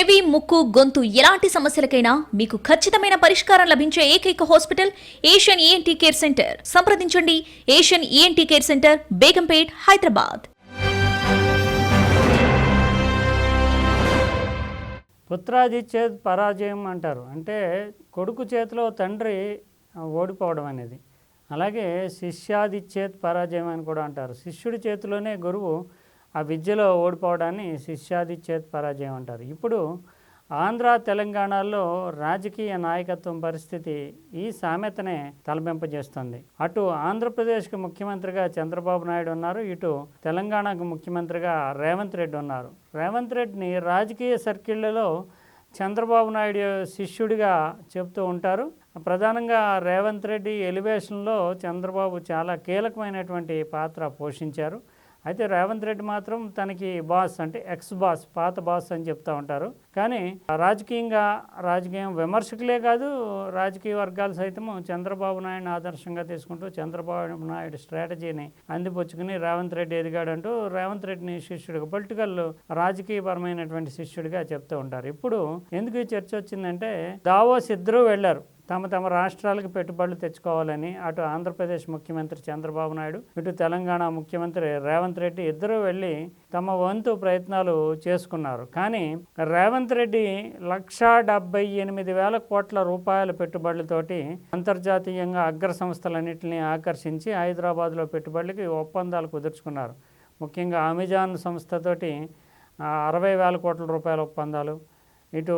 చెవి ముక్కు గొంతు ఎలాంటి సమస్యలకైనా మీకు ఖచ్చితమైన పరిష్కారం లభించే ఏకైక hospital Asian ENT care centre. సంప్రదించండి. Asian ENT care centre Begumpet Hyderabad. పుత్రాదిచ్చేత్ పరాజయం అంటారు. అంటే కొడుకు చేతిలో తండ్రి ఓడిపోవడం అనేది. అలాగే శిష్యాదిచ్చేత్ పరాజయం అని కూడా అంటారు. శిష్యుడి చేతిలోనే గురువు ఆ విద్యలో ఓడిపోవడాన్ని శిష్యాదిచ్చేత్ పరాజయం అంటారు. ఇప్పుడు ఆంధ్ర తెలంగాణలో రాజకీయ నాయకత్వం పరిస్థితి ఈ సామెతనే తలబింపజేస్తుంది. అటు ఆంధ్రప్రదేశ్కి ముఖ్యమంత్రిగా చంద్రబాబు నాయుడు ఉన్నారు ఇటు తెలంగాణకు ముఖ్యమంత్రిగా రేవంత్ రెడ్డి ఉన్నారు. రేవంత్ రెడ్డిని రాజకీయ సర్కిళ్ళలో చంద్రబాబు నాయుడు శిష్యుడిగా చెప్తూ ఉంటారు. ప్రధానంగా రేవంత్ రెడ్డి ఎలివేషన్లో చంద్రబాబు చాలా కీలకమైనటువంటి పాత్ర పోషించారు. అయితే రేవంత్ రెడ్డి మాత్రం తనకి బాస్ అంటే ఎక్స్ బాస్ పాత బాస్ అని చెప్తూ ఉంటారు. కానీ రాజకీయంగా రాజకీయం విమర్శకులే కాదు రాజకీయ వర్గాలు సైతము చంద్రబాబు నాయుడు ఆదర్శంగా తీసుకుంటూ చంద్రబాబు నాయుడు స్ట్రాటజీని అందిపుచ్చుకుని రేవంత్ రెడ్డి ఎదిగాడంటూ రేవంత్ రెడ్డిని శిష్యుడిగా పొలిటికల్ రాజకీయపరమైనటువంటి శిష్యుడిగా చెప్తూ ఉంటారు. ఇప్పుడు ఎందుకు ఈ చర్చ వచ్చిందంటే దావోస్ ఇద్దరూ వెళ్ళారు. తమ తమ రాష్ట్రాలకు పెట్టుబడులు తెచ్చుకోవాలని అటు ఆంధ్రప్రదేశ్ ముఖ్యమంత్రి చంద్రబాబు నాయుడు ఇటు తెలంగాణ ముఖ్యమంత్రి రేవంత్ రెడ్డి ఇద్దరూ వెళ్ళి తమ వంతు ప్రయత్నాలు చేసుకున్నారు. కానీ రేవంత్ రెడ్డి లక్షా డెబ్బై ఎనిమిది వేల కోట్ల రూపాయల పెట్టుబడులతోటి అంతర్జాతీయంగా అగ్ర సంస్థలన్నింటినీ ఆకర్షించి హైదరాబాద్లో పెట్టుబడులకి ఒప్పందాలు కుదుర్చుకున్నారు. ముఖ్యంగా అమెజాన్ సంస్థతోటి అరవై వేల కోట్ల రూపాయల ఒప్పందాలు ఇటు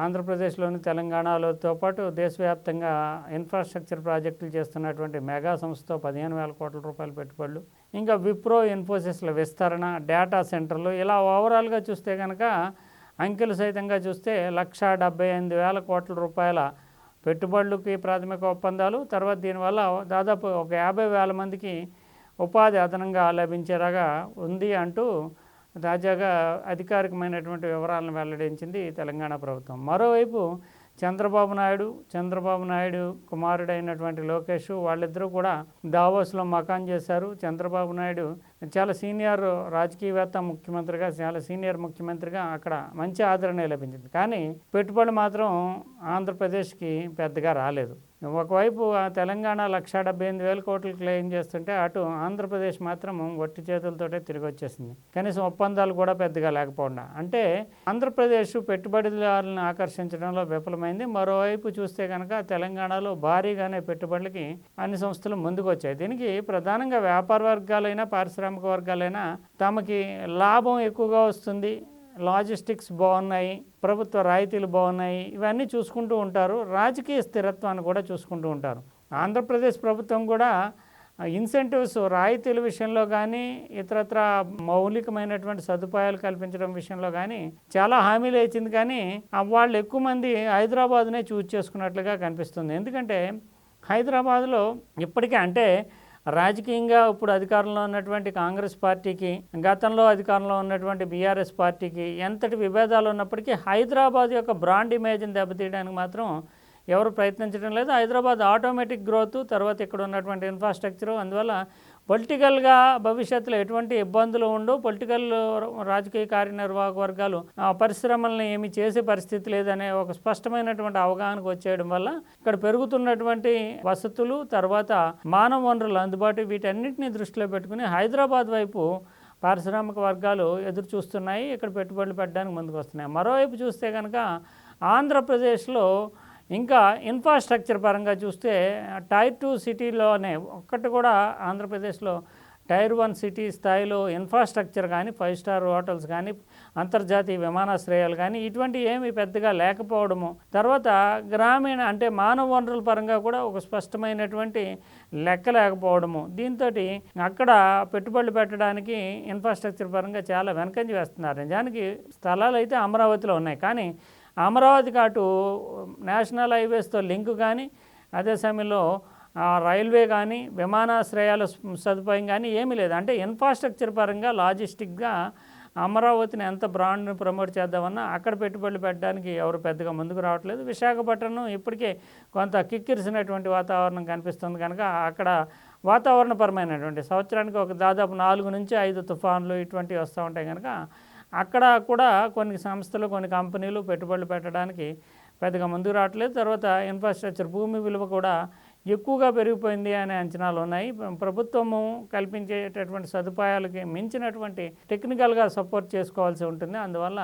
ఆంధ్రప్రదేశ్లోని తెలంగాణలోతో పాటు దేశవ్యాప్తంగా ఇన్ఫ్రాస్ట్రక్చర్ ప్రాజెక్టులు చేస్తున్నటువంటి మెగా సంస్థతో పదిహేను వేల కోట్ల రూపాయల పెట్టుబడులు ఇంకా విప్రో ఇన్ఫోసిస్ల విస్తరణ డేటా సెంటర్లు ఇలా ఓవరాల్గా చూస్తే కనుక అంకెలు సైతంగా చూస్తే లక్షా డెబ్బై ఎనిమిది వేల కోట్ల రూపాయల పెట్టుబడులకి ప్రాథమిక ఒప్పందాలు. తర్వాత దీనివల్ల దాదాపు ఒక యాభై వేల మందికి ఉపాధి అదనంగా లభించేలాగా ఉంది అంటూ తాజాగా అధికారికమైనటువంటి వివరాలను వెల్లడించింది తెలంగాణ ప్రభుత్వం. మరోవైపు చంద్రబాబు నాయుడు చంద్రబాబు నాయుడు కుమారుడైనటువంటి లోకేష్ వాళ్ళిద్దరూ కూడా దావోస్లో మకాన్ చేశారు. చంద్రబాబు నాయుడు చాలా సీనియర్ రాజకీయవేత్త ముఖ్యమంత్రిగా చాలా సీనియర్ ముఖ్యమంత్రిగా అక్కడ మంచి ఆదరణ లభించింది. కానీ పెట్టుబడి మాత్రం ఆంధ్రప్రదేశ్కి పెద్దగా రాలేదు. ఒకవైపు ఆ తెలంగాణ లక్ష డెబ్బై ఎనిమిది వేల కోట్లు క్లెయిమ్ చేస్తుంటే అటు ఆంధ్రప్రదేశ్ మాత్రం వట్టి చేతులతోటే తిరిగి వచ్చేసింది. కనీసం ఒప్పందాలు కూడా పెద్దగా లేకపోకుండా అంటే ఆంధ్రప్రదేశ్ పెట్టుబడిదారులను ఆకర్షించడంలో విఫలమైంది. మరోవైపు చూస్తే కనుక తెలంగాణలో భారీగానే పెట్టుబడులకి అన్ని సంస్థలు ముందుకు వచ్చాయి దీనికి ప్రధానంగా వ్యాపార వర్గాలైనా పారిశ్రామిక వర్గాలైనా తమకి లాభం ఎక్కువగా వస్తుంది. లాజిస్టిక్స్ బాగున్నాయి ప్రభుత్వ రాయితీలు బాగున్నాయి ఇవన్నీ చూసుకుంటూ ఉంటారు. రాజకీయ స్థిరత్వాన్ని కూడా చూసుకుంటూ ఉంటారు. ఆంధ్రప్రదేశ్ ప్రభుత్వం కూడా ఇన్సెంటివ్స్ రాయితీల విషయంలో కానీ ఇతరత్ర మౌలికమైనటువంటి సదుపాయాలు కల్పించడం విషయంలో కానీ చాలా హామీలు ఇచ్చింది కానీ వాళ్ళు ఎక్కువ మంది హైదరాబాద్నే చూజ్ చేసుకున్నట్లుగా కనిపిస్తుంది. ఎందుకంటే హైదరాబాద్లో ఇప్పటికే అంటే రాజకీయంగా ఇప్పుడు అధికారంలో ఉన్నటువంటి కాంగ్రెస్ పార్టీకి గతంలో అధికారంలో ఉన్నటువంటి బీఆర్ఎస్ పార్టీకి ఎంతటి విభేదాలు ఉన్నప్పటికీ హైదరాబాద్ యొక్క బ్రాండ్ ఇమేజ్ని దెబ్బతీయడానికి మాత్రం ఎవరు ప్రయత్నించడం లేదు. హైదరాబాద్ ఆటోమేటిక్ గ్రోత్ తర్వాత ఇక్కడ ఉన్నటువంటి ఇన్ఫ్రాస్ట్రక్చరు అందువల్ల పొలిటికల్గా భవిష్యత్తులో ఎటువంటి ఇబ్బందులు ఉండవు. పొలిటికల్ రాజకీయ కార్యనిర్వాహక వర్గాలు ఆ ఏమి చేసే పరిస్థితి లేదనే ఒక స్పష్టమైనటువంటి అవగాహనకు వచ్చేయడం వల్ల ఇక్కడ పెరుగుతున్నటువంటి వసతులు తర్వాత మానవ వనరులు అందుబాటు వీటన్నిటిని దృష్టిలో పెట్టుకుని హైదరాబాద్ వైపు పారిశ్రామిక వర్గాలు ఎదురు చూస్తున్నాయి. ఇక్కడ పెట్టుబడులు పెట్టడానికి ముందుకు వస్తున్నాయి. మరోవైపు చూస్తే కనుక ఆంధ్రప్రదేశ్లో ఇంకా ఇన్ఫ్రాస్ట్రక్చర్ పరంగా చూస్తే టైర్ టూ సిటీలోనే ఒక్కటి కూడా ఆంధ్రప్రదేశ్లో టైర్ వన్ సిటీ స్థాయిలో ఇన్ఫ్రాస్ట్రక్చర్ కానీ ఫైవ్ స్టార్ హోటల్స్ కానీ అంతర్జాతీయ విమానాశ్రయాలు కానీ ఇటువంటి ఏమి పెద్దగా లేకపోవడము. తర్వాత గ్రామీణ అంటే మానవ వనరుల పరంగా కూడా ఒక స్పష్టమైనటువంటి లెక్క లేకపోవడము. దీంతో అక్కడ పెట్టుబడులు పెట్టడానికి ఇన్ఫ్రాస్ట్రక్చర్ పరంగా చాలా వెనకంజ వేస్తున్నారు. నిజానికి స్థలాలు అయితే అమరావతిలో ఉన్నాయి. కానీ అమరావతికి అటు నేషనల్ హైవేస్తో లింక్ కానీ అదే సమయంలో రైల్వే కానీ విమానాశ్రయాల సదుపాయం కానీ ఏమీ లేదు. అంటే ఇన్ఫ్రాస్ట్రక్చర్ పరంగా లాజిస్టిక్గా అమరావతిని ఎంత బ్రాండ్ని ప్రమోట్ చేద్దామన్నా అక్కడ పెట్టుబడులు పెట్టడానికి ఎవరు పెద్దగా ముందుకు రావట్లేదు. విశాఖపట్నం ఇప్పటికే కొంత కిక్కిరిసినటువంటి వాతావరణం కనిపిస్తుంది కనుక అక్కడ వాతావరణపరమైనటువంటి సంవత్సరానికి ఒక దాదాపు నాలుగు నుంచి ఐదు తుఫాన్లు ఇటువంటివి వస్తూ ఉంటాయి కనుక అక్కడ కూడా కొన్ని సంస్థలు కొన్ని కంపెనీలు పెట్టుబడులు పెట్టడానికి పెద్దగా ముందుకు రావట్లేదు. తర్వాత ఇన్ఫ్రాస్ట్రక్చర్ భూమి విలువ కూడా ఎక్కువగా పెరిగిపోయింది అనే అంచనాలు ఉన్నాయి. ప్రభుత్వము కల్పించేటటువంటి సదుపాయాలకి మించినటువంటి టెక్నికల్గా సపోర్ట్ చేసుకోవాల్సి ఉంటుంది. అందువల్ల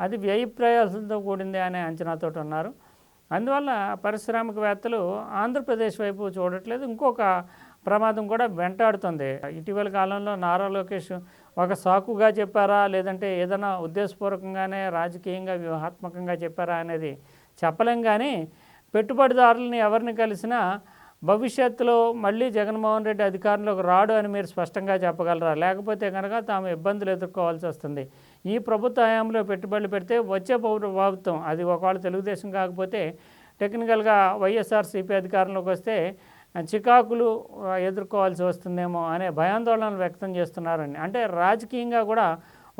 అది వ్యయ ప్రయాసంతో కూడింది అనే అంచనాతో ఉన్నారు. అందువల్ల పారిశ్రామికవేత్తలు ఆంధ్రప్రదేశ్ వైపు చూడట్లేదు. ఇంకొక ప్రమాదం కూడా వెంటాడుతుంది. ఇటీవల కాలంలో నారా లోకేష్ ఒక సాకుగా చెప్పారా? లేదంటే ఏదైనా ఉద్దేశపూర్వకంగానే రాజకీయంగా వ్యూహాత్మకంగా చెప్పారా అనేది చెప్పలేం కానీ పెట్టుబడిదారులని ఎవరిని కలిసినా భవిష్యత్తులో మళ్ళీ జగన్మోహన్ రెడ్డి అధికారంలోకి రాడు అని మీరు స్పష్టంగా చెప్పగలరా? లేకపోతే కనుక తాము ఇబ్బందులు ఎదుర్కోవాల్సి వస్తుంది. ఈ ప్రభుత్వ హయాంలో పెట్టుబడులు పెడితే వచ్చే ప్రభుత్వం అది ఒకవేళ తెలుగుదేశం కాకపోతే టెక్నికల్గా వైఎస్ఆర్సీపీ అధికారంలోకి వస్తే చికాకులు ఎదుర్కోవాల్సి వస్తుందేమో అనే భయాందోళనలు వ్యక్తం చేస్తున్నారని అంటే రాజకీయంగా కూడా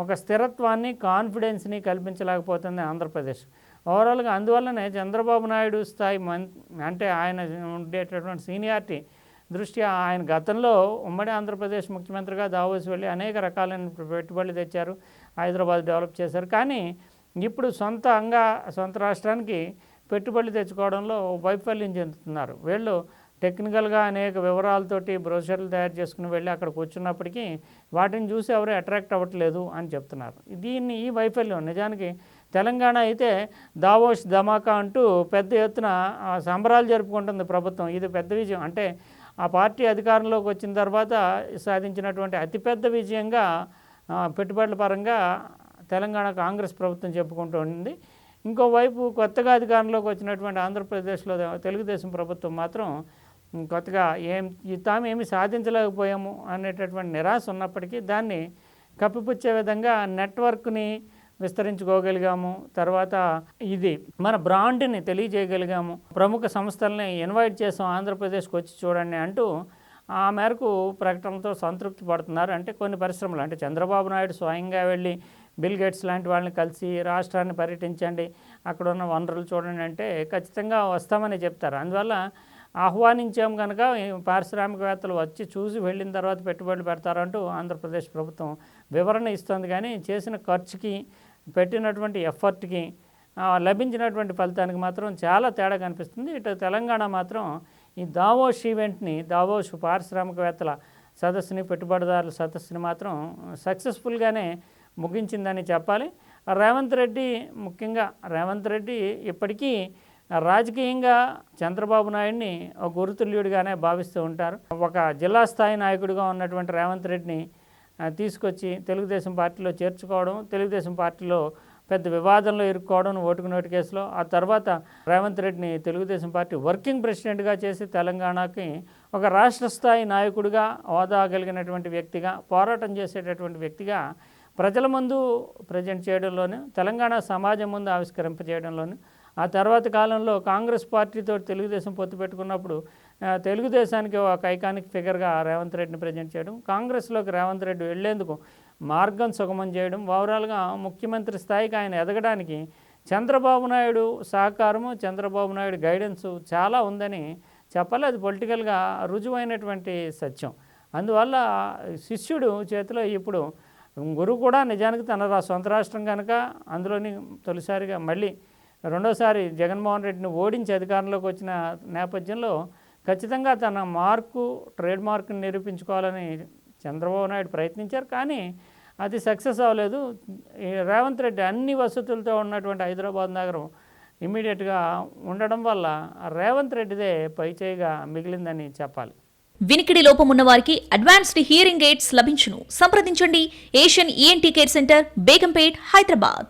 ఒక స్థిరత్వాన్ని కాన్ఫిడెన్స్ని కల్పించలేకపోతుంది ఆంధ్రప్రదేశ్. ఓవరాల్గా అందువల్లనే చంద్రబాబు నాయుడు స్థాయి మన్ అంటే ఆయన ఉండేటటువంటి సీనియారిటీ దృష్ట్యా ఆయన గతంలో ఉమ్మడి ఆంధ్రప్రదేశ్ ముఖ్యమంత్రిగా దావోస్ వెళ్ళి అనేక రకాలైన పెట్టుబడులు తెచ్చారు హైదరాబాద్ డెవలప్ చేశారు. కానీ ఇప్పుడు సొంతంగా సొంత రాష్ట్రానికి పెట్టుబడులు తెచ్చుకోవడంలో వైఫల్యం చెందుతున్నారు. వీళ్ళు టెక్నికల్గా అనేక వివరాలతోటి బ్రోషర్లు తయారు చేసుకుని వెళ్ళి అక్కడ కూర్చున్నప్పటికీ వాటిని చూసి ఎవరు అట్రాక్ట్ అవ్వట్లేదు అని చెప్తున్నారు. దీన్ని ఈ వైఫల్యం నిజానికి తెలంగాణ అయితే దావోష్ ధమాకా అంటూ పెద్ద ఎత్తున సంబరాలు జరుపుకుంటుంది ప్రభుత్వం. ఇది పెద్ద విజయం. అంటే ఆ పార్టీ అధికారంలోకి వచ్చిన తర్వాత సాధించినటువంటి అతిపెద్ద విజయంగా పెట్టుబడుల పరంగా తెలంగాణ కాంగ్రెస్ ప్రభుత్వం చెప్పుకుంటూ ఉంది ఇంకోవైపు కొత్తగా అధికారంలోకి వచ్చినటువంటి ఆంధ్రప్రదేశ్లో తెలుగుదేశం ప్రభుత్వం మాత్రం కొత్తగా ఏం తాము ఏమి సాధించలేకపోయాము అనేటటువంటి నిరాశ ఉన్నప్పటికీ దాన్ని కప్పిపుచ్చే విధంగా నెట్వర్క్ని విస్తరించుకోగలిగాము. తర్వాత ఇది మన బ్రాండ్ని తెలియజేయగలిగాము. ప్రముఖ సంస్థల్ని ఇన్వైట్ చేసాం. ఆంధ్రప్రదేశ్కి వచ్చి చూడండి అంటూ ఆ మేరకు ప్రకటనతో సంతృప్తి పడుతున్నారు. అంటే కొన్ని పరిశ్రమలు అంటే చంద్రబాబు నాయుడు స్వయంగా వెళ్ళి బిల్ గేట్స్ లాంటి వాళ్ళని కలిసి రాష్ట్రాన్ని పర్యటించండి. అక్కడ ఉన్న వనరులు చూడండి అంటే ఖచ్చితంగా వస్తామని చెప్తారు. అందువల్ల ఆహ్వానించాం కనుక పారిశ్రామికవేత్తలు వచ్చి చూసి వెళ్ళిన తర్వాత పెట్టుబడులు పెడతారంటూ ఆంధ్రప్రదేశ్ ప్రభుత్వం వివరణ ఇస్తుంది. కానీ చేసిన ఖర్చుకి పెట్టినటువంటి ఎఫర్ట్కి లభించినటువంటి ఫలితానికి మాత్రం చాలా తేడా కనిపిస్తుంది. ఇటు తెలంగాణ మాత్రం ఈ దావోష్ ఈవెంట్ని దావోష్ పారిశ్రామికవేత్తల సదస్సుని పెట్టుబడిదారుల సదస్సుని మాత్రం సక్సెస్ఫుల్గానే ముగించిందని చెప్పాలి. రేవంత్ రెడ్డి ముఖ్యంగా రేవంత్ రెడ్డి ఇప్పటికీ రాజకీయంగా చంద్రబాబు నాయుడిని ఒక గురుతుల్యుడిగానే భావిస్తూ ఉంటారు. ఒక జిల్లా స్థాయి నాయకుడిగా ఉన్నటువంటి రేవంత్ రెడ్డిని తీసుకొచ్చి తెలుగుదేశం పార్టీలో చేర్చుకోవడం తెలుగుదేశం పార్టీలో పెద్ద వివాదంలో ఇరుక్కోవడం ఓటుకు నోటు కేసులో ఆ తర్వాత రేవంత్ రెడ్డిని తెలుగుదేశం పార్టీ వర్కింగ్ ప్రెసిడెంట్గా చేసి తెలంగాణకి ఒక రాష్ట్ర స్థాయి నాయకుడిగా హోదా కలిగినటువంటి వ్యక్తిగా పోరాటం చేసేటటువంటి వ్యక్తిగా ప్రజల ముందు ప్రజెంట్ చేయడంలోనూ తెలంగాణ సమాజం ముందు ఆవిష్కరింపజేయడంలోనూ ఆ తర్వాత కాలంలో కాంగ్రెస్ పార్టీతో తెలుగుదేశం పొత్తు పెట్టుకున్నప్పుడు తెలుగుదేశానికి ఒక ఐకానిక్ ఫిగర్గా రేవంత్ రెడ్డిని ప్రజెంట్ చేయడం కాంగ్రెస్లోకి రేవంత్ రెడ్డి వెళ్ళేందుకు మార్గం సుగమం చేయడం ఓవరాల్గా ముఖ్యమంత్రి స్థాయికి ఆయన ఎదగడానికి చంద్రబాబు నాయుడు సహకారము చంద్రబాబు నాయుడు గైడెన్సు చాలా ఉందని చెప్పాలి. అది పొలిటికల్గా రుజువైనటువంటి సత్యం. అందువల్ల శిష్యుడు చేతిలో ఇప్పుడు గురువు కూడా నిజానికి తన సొంత రాష్ట్రం కనుక అందులోని తొలిసారిగా మళ్ళీ రెండోసారి జగన్మోహన్ రెడ్డిని ఓడించి అధికారంలోకి వచ్చిన నేపథ్యంలో ఖచ్చితంగా తన మార్కు ట్రేడ్ మార్క్ని నిరూపించుకోవాలని చంద్రబాబు నాయుడు ప్రయత్నించారు. కానీ అది సక్సెస్ అవ్వలేదు. రేవంత్ రెడ్డి అన్ని వసతులతో ఉన్నటువంటి హైదరాబాద్ నగరం ఇమ్మీడియట్గా ఉండడం వల్ల రేవంత్ రెడ్డిదే పైచేయిగా మిగిలిందని చెప్పాలి. వినికిడి లోపం ఉన్న వారికి అడ్వాన్స్డ్ హియరింగ్ ఎయిడ్స్ లభించును. సంప్రదించండి. Asian ENT care centre Begumpet Hyderabad.